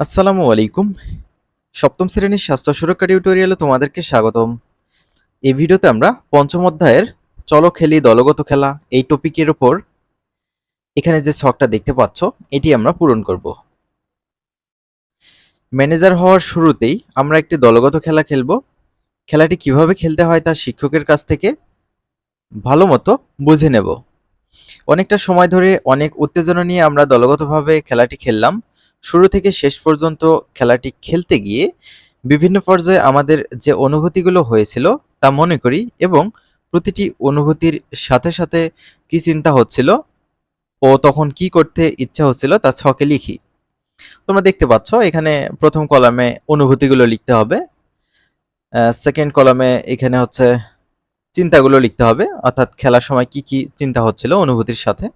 আসসালামু আলাইকুম। সপ্তম শ্রেণির স্বাস্থ্য সুরক্ষা টিউটোরিয়ালে তোমাদেরকে স্বাগতম। এই ভিডিওতে আমরা পঞ্চম অধ্যায়ের চলো খেলি দলগত খেলা এই টপিকের ওপর এখানে যে ছকটা দেখতে পাচ্ছ, এটি আমরা পূরণ করব। ম্যানেজার হওয়ার শুরুতেই আমরা একটি দলগত খেলা খেলব। খেলাটি কীভাবে খেলতে হয় তা শিক্ষকের কাছ থেকে ভালো মতো বুঝে নেব। অনেকটা সময় ধরে অনেক উত্তেজনা নিয়ে আমরা দলগতভাবে খেলাটি খেললাম। শুরু থেকে শেষ পর্যন্ত খেলাটি খেলতে গিয়ে বিভিন্ন পর্যায়ে আমাদের যে অনুভূতিগুলো হয়েছিল তা মনে করি এবং প্রতিটি অনুভূতির সাথে সাথে কি চিন্তা হচ্ছিল ও তখন কি করতে ইচ্ছা হচ্ছিল তা ছকে লিখি। তোমরা দেখতে পাচ্ছ, এখানে প্রথম কলামে অনুভূতিগুলো লিখতে হবে। সেকেন্ড কলামে এখানে হচ্ছে চিন্তাগুলো লিখতে হবে, অর্থাৎ খেলার সময় কি কি চিন্তা হচ্ছিল অনুভূতির সাথে।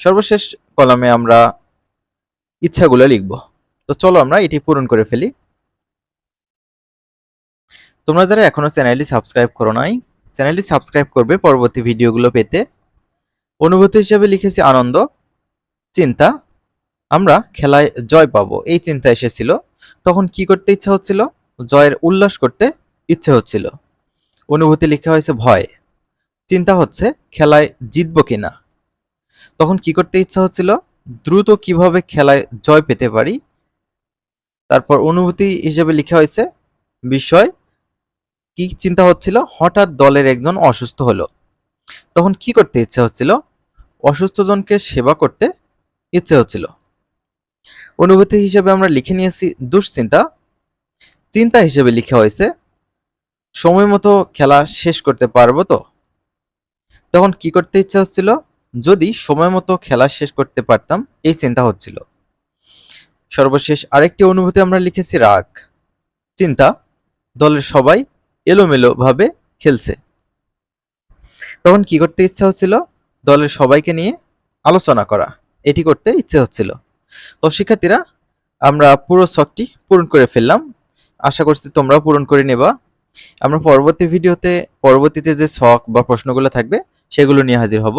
সর্বশেষ কলামে আমরা ইচ্ছাগুলো লিখব। তো চলো আমরা এটি পূরণ করে ফেলি। তোমরা যারা এখনও চ্যানেলটি সাবস্ক্রাইব করো নাই, চ্যানেলটি সাবস্ক্রাইব করবে পরবর্তী ভিডিওগুলো পেতে। অনুভূতি হিসেবে লিখেছি আনন্দ, চিন্তা। আমরা খেলায় জয় পাবো, এই চিন্তা এসেছিল। তখন কি করতে ইচ্ছা হচ্ছিল? জয়ের উল্লাস করতে ইচ্ছে হচ্ছিল। অনুভূতি লেখা হয়েছে ভয়। চিন্তা হচ্ছে, খেলায় জিতবো কিনা? তখন কি করতে ইচ্ছা হচ্ছিল? দ্রুত কীভাবে খেলায় জয় পেতে পারি? তারপর অনুভূতি হিসেবে লেখা হয়েছে, বিষয়, কি চিন্তা হচ্ছিল? হঠাৎ দলের একজন অসুস্থ হলো। তখন কি করতে ইচ্ছে হচ্ছিল? অসুস্থ জনকে সেবা করতে ইচ্ছে হচ্ছিল। অনুভূতি হিসেবে আমরা লিখে নিয়েছি, দুশ্চিন্তা। চিন্তা হিসেবে লিখা হয়েছে, সময় মতো খেলা শেষ করতে পারব তো? তখন কি করতে ইচ্ছে হচ্ছিল? যদি সময় মতো খেলা শেষ করতে পারতাম, এই চিন্তা হচ্ছিল। সর্বশেষ আরেকটি অনুভূতি আমরা লিখেছি, রাগ। চিন্তা, দলের সবাই এলোমেলো ভাবে খেলছে। তখন কি করতে ইচ্ছা হচ্ছিল? দলের সবাইকে নিয়ে আলোচনা করা। এটি করতে ইচ্ছে হচ্ছিল। তো শিক্ষার্থীরা, আমরা পুরো শখটি পূরণ করে ফেললাম। আশা করছি তোমরাও পূরণ করে নেবা। আমরা পরবর্তী ভিডিওতে, পরবর্তীতে যে শখ বা প্রশ্নগুলো থাকবে, সেগুলো নিয়ে হাজির হব।